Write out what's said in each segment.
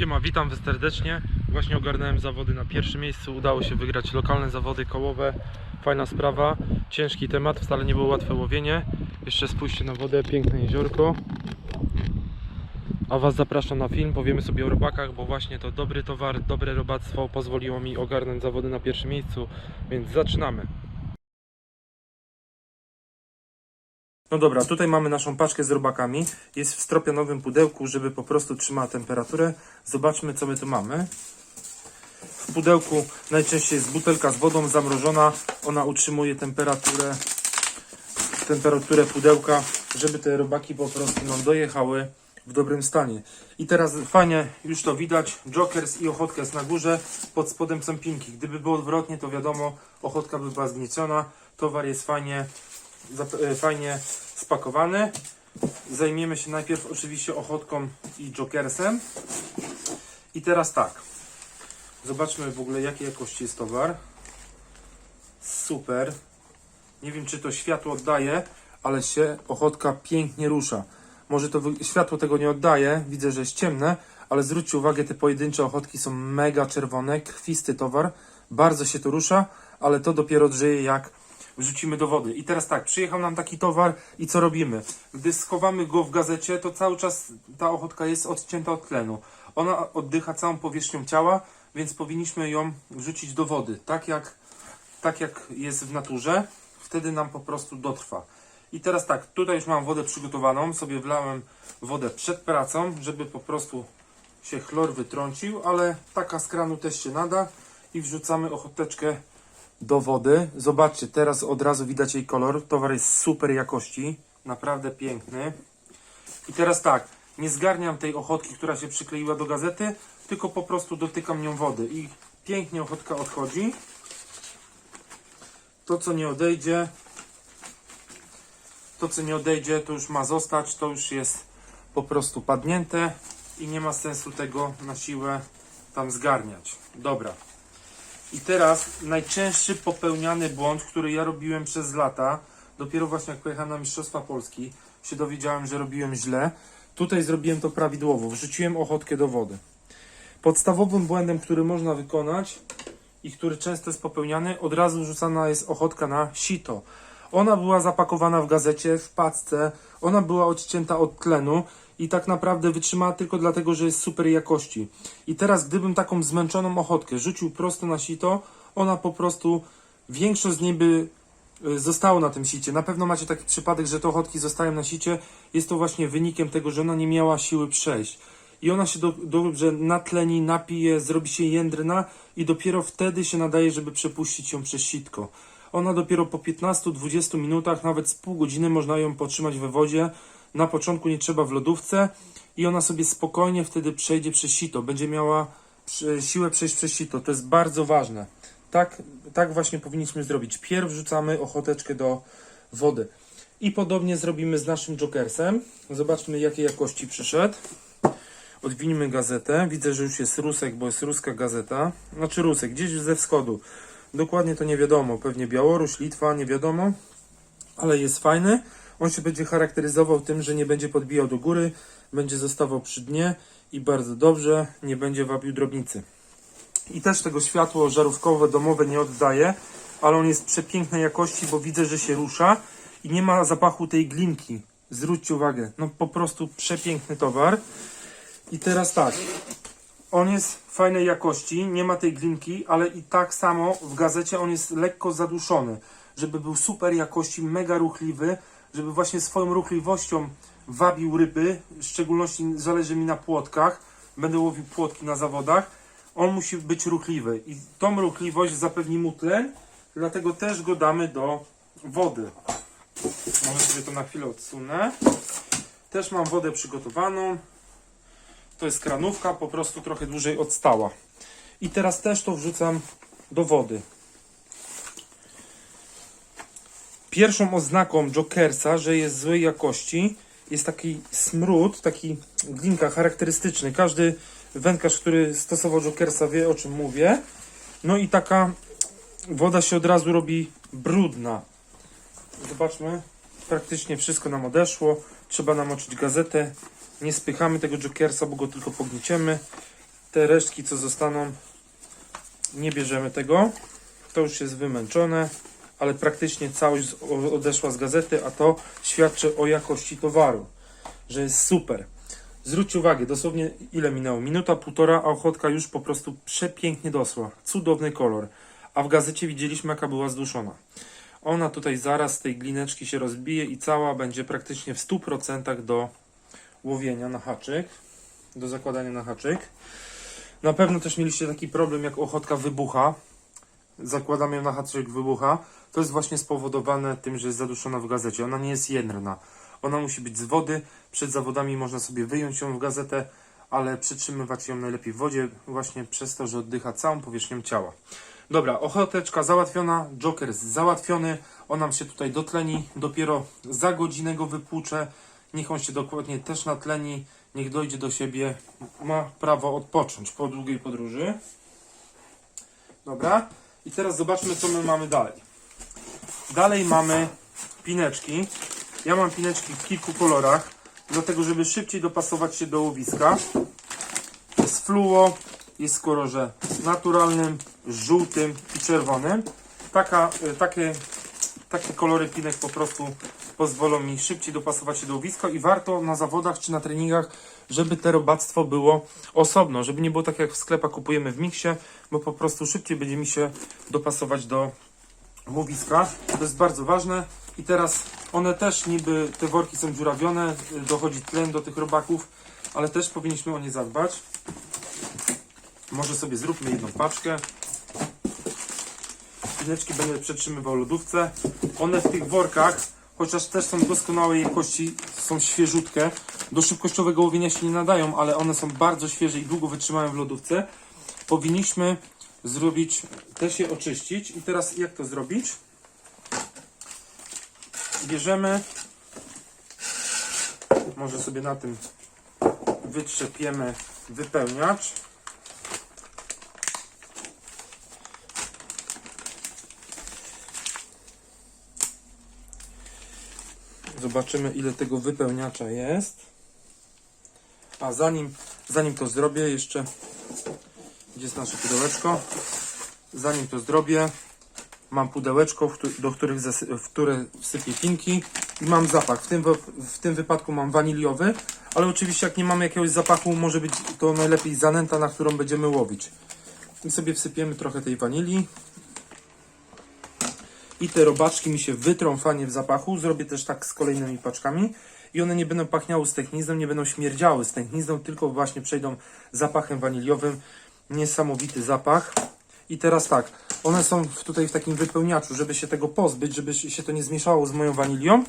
Siema, witam Was serdecznie. Właśnie ogarnąłem zawody na pierwszym miejscu. Udało się wygrać lokalne zawody kołowe. Fajna sprawa, ciężki temat, wcale nie było łatwe łowienie. Jeszcze spójrzcie na wodę, piękne jeziorko. A Was zapraszam na film, powiemy sobie o robakach, bo właśnie to dobry towar, dobre robactwo pozwoliło mi ogarnąć zawody na pierwszym miejscu, więc zaczynamy. No dobra, tutaj mamy naszą paczkę z robakami. Jest w stropionowym pudełku, żeby po prostu trzymała temperaturę. Zobaczmy, co my tu mamy. W pudełku najczęściej jest butelka z wodą zamrożona. Ona utrzymuje temperaturę, temperaturę pudełka, żeby te robaki po prostu nam dojechały w dobrym stanie. I teraz fajnie, już to widać, Jokers i Ochotka jest na górze, pod spodem są pinki. Gdyby było odwrotnie, to wiadomo, Ochotka by była zgnieciona. Towar jest fajnie fajnie spakowany. Zajmiemy się najpierw oczywiście ochotką i jokersem. I teraz tak. Zobaczmy w ogóle jakiej jakości jest towar. Super. Nie wiem czy to światło oddaje, ale się ochotka pięknie rusza. Może to światło tego nie oddaje, widzę, że jest ciemne, ale zwróćcie uwagę, te pojedyncze ochotki są mega czerwone, krwisty towar, bardzo się to rusza, ale to dopiero drzeje jak wrzucimy do wody. I teraz tak, przyjechał nam taki towar i co robimy? Gdy schowamy go w gazecie, to cały czas ta ochotka jest odcięta od tlenu. Ona oddycha całą powierzchnią ciała, więc powinniśmy ją wrzucić do wody, tak jak, tak jak jest w naturze. Wtedy nam po prostu dotrwa. I teraz tak, tutaj już mam wodę przygotowaną, sobie wlałem wodę przed pracą, żeby po prostu się chlor wytrącił, ale taka z kranu też się nada i wrzucamy ochoteczkę do wody. Zobaczcie, teraz od razu widać jej kolor. Towar jest super jakości, naprawdę piękny. I teraz tak, nie zgarniam tej ochotki, która się przykleiła do gazety, tylko po prostu dotykam nią wody i pięknie ochotka odchodzi. To co nie odejdzie, to co nie odejdzie, to już ma zostać, to już jest po prostu padnięte i nie ma sensu tego na siłę tam zgarniać. Dobra. I teraz najczęstszy popełniany błąd, który ja robiłem przez lata, dopiero właśnie jak pojechałem na Mistrzostwa Polski, się dowiedziałem, że robiłem źle. Tutaj zrobiłem to prawidłowo. Wrzuciłem ochotkę do wody. Podstawowym błędem, który można wykonać i który często jest popełniany, od razu rzucana jest ochotka na sito. Ona była zapakowana w gazecie, w paczce, ona była odcięta od tlenu i tak naprawdę wytrzymała tylko dlatego, że jest super jakości. I teraz, gdybym taką zmęczoną ochotkę rzucił prosto na sito, ona po prostu, większość z niej by y, zostało na tym sicie. Na pewno macie taki przypadek, że te ochotki zostają na sicie. Jest to właśnie wynikiem tego, że ona nie miała siły przejść. I ona się do, dobrze natleni, napije, zrobi się jędrna i dopiero wtedy się nadaje, żeby przepuścić ją przez sitko. Ona dopiero po 15-20 minutach, nawet z pół godziny można ją potrzymać we wodzie. Na początku nie trzeba w lodówce i ona sobie spokojnie wtedy przejdzie przez sito. Będzie miała siłę przejść przez sito. To jest bardzo ważne. Tak, tak właśnie powinniśmy zrobić. Pierw wrzucamy ochoteczkę do wody. I podobnie zrobimy z naszym jokersem. Zobaczmy jakiej jakości przyszedł. Odwinimy gazetę. Widzę, że już jest rusek, bo jest ruska gazeta. Znaczy rusek, gdzieś ze wschodu. Dokładnie to nie wiadomo. Pewnie Białoruś, Litwa, nie wiadomo. Ale jest fajny. On się będzie charakteryzował tym, że nie będzie podbijał do góry, będzie zostawał przy dnie i bardzo dobrze, nie będzie wabił drobnicy. I też tego światło żarówkowe, domowe nie oddaje, ale on jest przepięknej jakości, bo widzę, że się rusza i nie ma zapachu tej glinki. Zwróćcie uwagę, no po prostu przepiękny towar. I teraz tak, on jest fajnej jakości, nie ma tej glinki, ale i tak samo w gazecie on jest lekko zaduszony, żeby był super jakości, mega ruchliwy, żeby właśnie swoją ruchliwością wabił ryby, w szczególności zależy mi na płotkach, będę łowił płotki na zawodach, on musi być ruchliwy i tą ruchliwość zapewni mu tlen, dlatego też go damy do wody. Może sobie to na chwilę odsunę. Też mam wodę przygotowaną. To jest kranówka, po prostu trochę dłużej odstała. I teraz też to wrzucam do wody. Pierwszą oznaką Jokersa, że jest złej jakości, jest taki smród, taki glinka charakterystyczny. Każdy wędkarz, który stosował Jokersa wie o czym mówię. No i taka woda się od razu robi brudna. Zobaczmy, praktycznie wszystko nam odeszło. Trzeba namoczyć gazetę. Nie spychamy tego Jokersa, bo go tylko pognieciemy. Te resztki, co zostaną, nie bierzemy tego. To już jest wymęczone, ale praktycznie całość odeszła z gazety, a to świadczy o jakości towaru, że jest super. Zwróćcie uwagę, dosłownie ile minęło? Minuta, półtora, a ochotka już po prostu przepięknie dosła. Cudowny kolor. A w gazecie widzieliśmy, jaka była zduszona. Ona tutaj zaraz z tej glineczki się rozbije i cała będzie praktycznie w 100% do łowienia na haczyk, do zakładania na haczyk. Na pewno też mieliście taki problem, jak ochotka wybucha. Zakładamy ją na haczyk, wybucha. To jest właśnie spowodowane tym, że jest zaduszona w gazecie. Ona nie jest jędrna. Ona musi być z wody. Przed zawodami można sobie wyjąć ją w gazetę, ale przytrzymywać ją najlepiej w wodzie, właśnie przez to, że oddycha całą powierzchnią ciała. Dobra, ochoteczka załatwiona, joker załatwiony, on nam się tutaj dotleni, dopiero za godzinę go wypłuczę, niech on się dokładnie też natleni, niech dojdzie do siebie, ma prawo odpocząć po długiej podróży. Dobra, i teraz zobaczmy co my mamy dalej. Dalej mamy pineczki, ja mam pineczki w kilku kolorach, dlatego żeby szybciej dopasować się do łowiska. Jest fluo, jest w kolorze naturalnym, żółtym i czerwonym. Taka, y, takie, takie kolory pinek po prostu pozwolą mi szybciej dopasować się do łowiska i warto na zawodach czy na treningach, żeby te robactwo było osobno, żeby nie było tak jak w sklepach kupujemy w miksie, bo po prostu szybciej będzie mi się dopasować do łowiska. To jest bardzo ważne. I teraz one też niby, te worki są dziurawione, dochodzi tlen do tych robaków, ale też powinniśmy o nie zadbać. Może sobie zróbmy jedną paczkę. Pileczki będę przetrzymywał lodówce. One w tych workach, chociaż też są doskonałej jakości, są świeżutkie. Do szybkościowego łowienia się nie nadają, ale one są bardzo świeże i długo wytrzymają w lodówce. Powinniśmy zrobić, też je oczyścić. I teraz jak to zrobić? Bierzemy, może sobie na tym wytrzepiemy wypełniacz. Zobaczymy ile tego wypełniacza jest. A zanim, zanim to zrobię, jeszcze gdzie jest nasze pudełeczko? Zanim to zrobię, mam pudełeczko, do których w które wsypię pinki i mam zapach. W tym, w tym wypadku mam waniliowy, ale oczywiście jak nie mamy jakiegoś zapachu, może być to najlepiej zanęta, na którą będziemy łowić. I sobie wsypiemy trochę tej wanilii. I te robaczki mi się wytrą fajnie w zapachu. Zrobię też tak z kolejnymi paczkami. I one nie będą pachniały stęchnizną, nie będą śmierdziały stęchnizną, tylko właśnie przejdą zapachem waniliowym. Niesamowity zapach. I teraz tak, one są tutaj w takim wypełniaczu, żeby się tego pozbyć, żeby się to nie zmieszało z moją wanilią.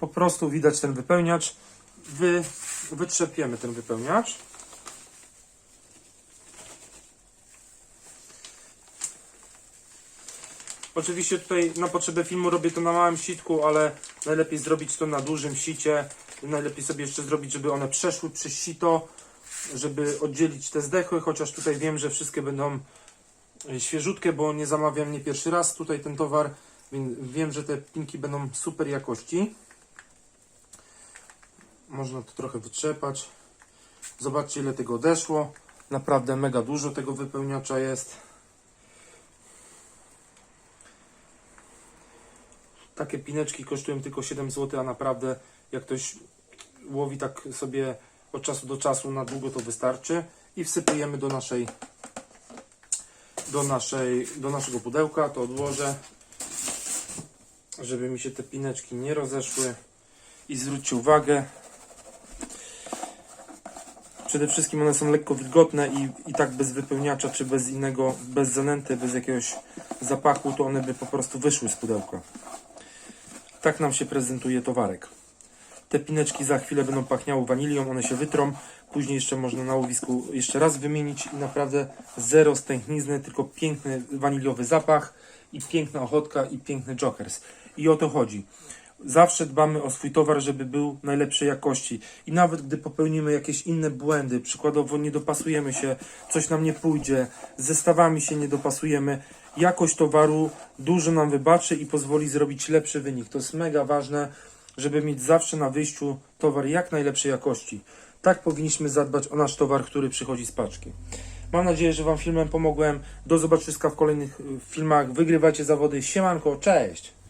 Po prostu widać ten wypełniacz. Wy, wytrzepiemy ten wypełniacz. Oczywiście tutaj na potrzebę filmu robię to na małym sitku, ale najlepiej zrobić to na dużym sicie. Najlepiej sobie jeszcze zrobić, żeby one przeszły przez sito, żeby oddzielić te zdechły, chociaż tutaj wiem, że wszystkie będą e, świeżutkie, bo nie zamawiam nie pierwszy raz tutaj ten towar, więc wiem, że te pinki będą super jakości. Można to trochę wytrzepać. Zobaczcie ile tego odeszło. Naprawdę mega dużo tego wypełniacza jest. Takie pineczki kosztują tylko 7 zł, a naprawdę jak ktoś łowi tak sobie od czasu do czasu na długo to wystarczy i wsypujemy do naszej do naszej do naszego pudełka to odłożę żeby mi się te pineczki nie rozeszły i zwróćcie uwagę przede wszystkim one są lekko wilgotne i, i tak bez wypełniacza czy bez innego, bez zanęty, bez jakiegoś zapachu to one by po prostu wyszły z pudełka tak nam się prezentuje towarek. Te pineczki za chwilę będą pachniały wanilią, one się wytrą. Później jeszcze można na łowisku jeszcze raz wymienić i naprawdę zero stęchnizny, tylko piękny waniliowy zapach i piękna ochotka i piękny jokers. I o to chodzi. Zawsze dbamy o swój towar, żeby był najlepszej jakości. I nawet gdy popełnimy jakieś inne błędy, przykładowo nie dopasujemy się, coś nam nie pójdzie, zestawami się nie dopasujemy, jakość towaru dużo nam wybaczy i pozwoli zrobić lepszy wynik. To jest mega ważne, żeby mieć zawsze na wyjściu towar jak najlepszej jakości. Tak powinniśmy zadbać o nasz towar, który przychodzi z paczki. Mam nadzieję, że Wam filmem pomogłem. Do zobaczyska w kolejnych y, filmach. Wygrywajcie zawody. Siemanko, cześć!